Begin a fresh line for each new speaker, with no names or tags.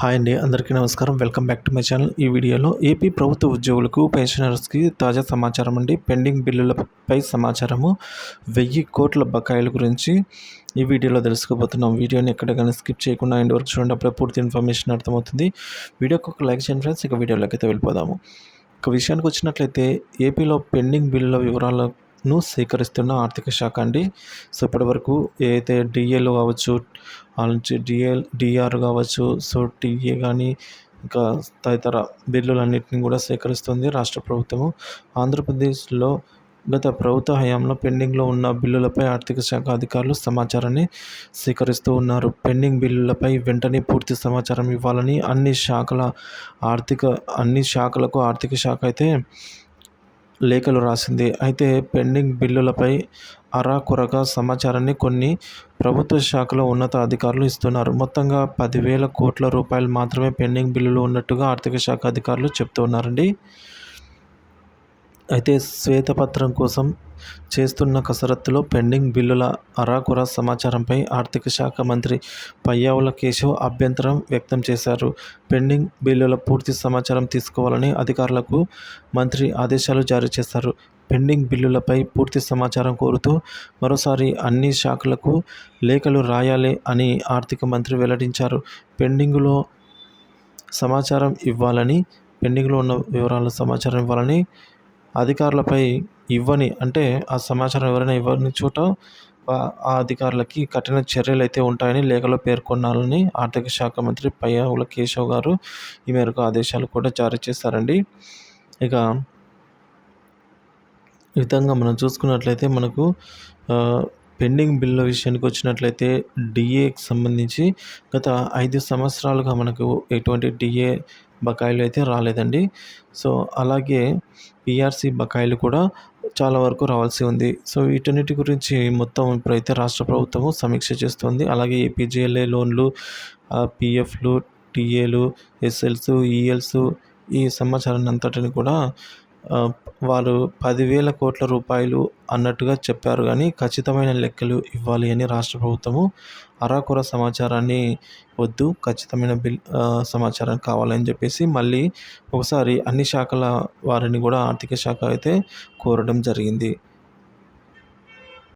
Hi అండి అందరికీ నమస్కారం. Welcome back to my channel ఈ వీడియోలో ఏపీ ప్రభుత్వ ఉద్యోగులకు పెన్షనర్స్కి తాజా సమాచారం అండి. పెండింగ్ బిల్లులపై సమాచారము. వెయ్యి కోట్ల బకాయిల గురించి ఈ వీడియోలో తెలుసుకోబోతున్నాం. వీడియోని ఎక్కడ కానీ స్కిప్ చేయకుండా ఎండ్ వరకు చూడండి. అప్పుడే పూర్తి ఇన్ఫర్మేషన్ అర్థమవుతుంది. వీడియోకి ఒక లైక్ చేయండి ఫ్రెండ్స్ ఇక వీడియోలోకి అయితే వెళ్ళిపోదాము. ఒక విషయానికి వచ్చినట్లయితే ఏపీలో పెండింగ్ బిల్లుల వివరాల ను సేకరిస్తున్న ఆర్థిక శాఖ అండి. సో ఇప్పటివరకు ఏదైతే డిఏలు కావచ్చు వాళ్ళ నుంచి డిఎల్ డిఆర్ కావచ్చు సో టీఏ కానీ ఇంకా తదితర బిల్లులన్నింటినీ కూడా సేకరిస్తుంది రాష్ట్ర ప్రభుత్వము. ఆంధ్రప్రదేశ్లో గత ప్రభుత్వ హయాంలో పెండింగ్లో ఉన్న బిల్లులపై ఆర్థిక శాఖ అధికారులు సమాచారాన్ని సేకరిస్తూ ఉన్నారు. పెండింగ్ బిల్లులపై వెంటనే పూర్తి సమాచారం ఇవ్వాలని అన్ని శాఖల ఆర్థిక అన్ని శాఖలకు ఆర్థిక శాఖ అయితే లేఖలు రాసింది. అయితే పెండింగ్ బిల్లులపై అరాకొరగా సమాచారాన్ని కొన్ని ప్రభుత్వ శాఖలో ఉన్నత అధికారులు ఇస్తున్నారు. మొత్తంగా పదివేల కోట్ల రూపాయలు మాత్రమే పెండింగ్ బిల్లులు ఉన్నట్టుగా ఆర్థిక శాఖ అధికారులు చెప్తున్నారండి. అయితే శ్వేతపత్రం కోసం చేస్తున్న కసరత్తులో పెండింగ్ బిల్లుల అరాకురా సమాచారంపై ఆర్థిక శాఖ మంత్రి పయ్యావుల కేశవ్ అభ్యంతరం వ్యక్తం చేశారు. పెండింగ్ బిల్లుల పూర్తి సమాచారం తీసుకోవాలని అధికారులకు మంత్రి ఆదేశాలు జారీ చేశారు. పెండింగ్ బిల్లులపై పూర్తి సమాచారం కోరుతూ మరోసారి అన్ని శాఖలకు లేఖలు రాయాలి అని ఆర్థిక మంత్రి వెల్లడించారు. పెండింగ్లో సమాచారం ఇవ్వాలని పెండింగ్లో ఉన్న వివరాల సమాచారం ఇవ్వాలని అధికారులపై ఇవ్వని అంటే ఆ సమాచారం ఎవరైనా ఇవ్వని చోట ఆ అధికారులకి కఠిన చర్యలు అయితే ఉంటాయని లేఖలో పేర్కొన్నారని ఆర్థిక శాఖ మంత్రి పయ్యావుల కేశవ్ గారు ఈ మేరకు ఆదేశాలు కూడా జారీ చేశారండి. ఇక ఈ విధంగా మనం చూసుకున్నట్లయితే మనకు పెండింగ్ బిల్లు విషయానికి వచ్చినట్లయితే డిఏకి సంబంధించి గత ఐదు సంవత్సరాలుగా మనకు ఎటువంటి డిఏ బకాయిలు అయితే రాలేదండి. సో అలాగే పిఆర్సీ బకాయిలు కూడా చాలా వరకు రావాల్సి ఉంది. సో వీటన్నిటి గురించి మొత్తం ఇప్పుడైతే రాష్ట్ర ప్రభుత్వము సమీక్ష చేస్తుంది. అలాగే ఏపీజేఎల్ఏ లోన్లు పిఎఫ్లు టీఏలు ఎస్ఎల్స్ ఈఎల్స్ ఈ సమాచారాన్ని అంతటిని కూడా వారు పదివేల కోట్ల రూపాయలు అన్నట్టుగా చెప్పారు. కానీ ఖచ్చితమైన లెక్కలు ఇవ్వాలి అని రాష్ట్ర ప్రభుత్వము అరాకొర సమాచారాన్ని వద్దు ఖచ్చితమైన బిల్ సమాచారం కావాలని చెప్పేసి మళ్ళీ ఒకసారి అన్ని శాఖల వారిని కూడా ఆర్థిక శాఖ అయితే కోరడం జరిగింది.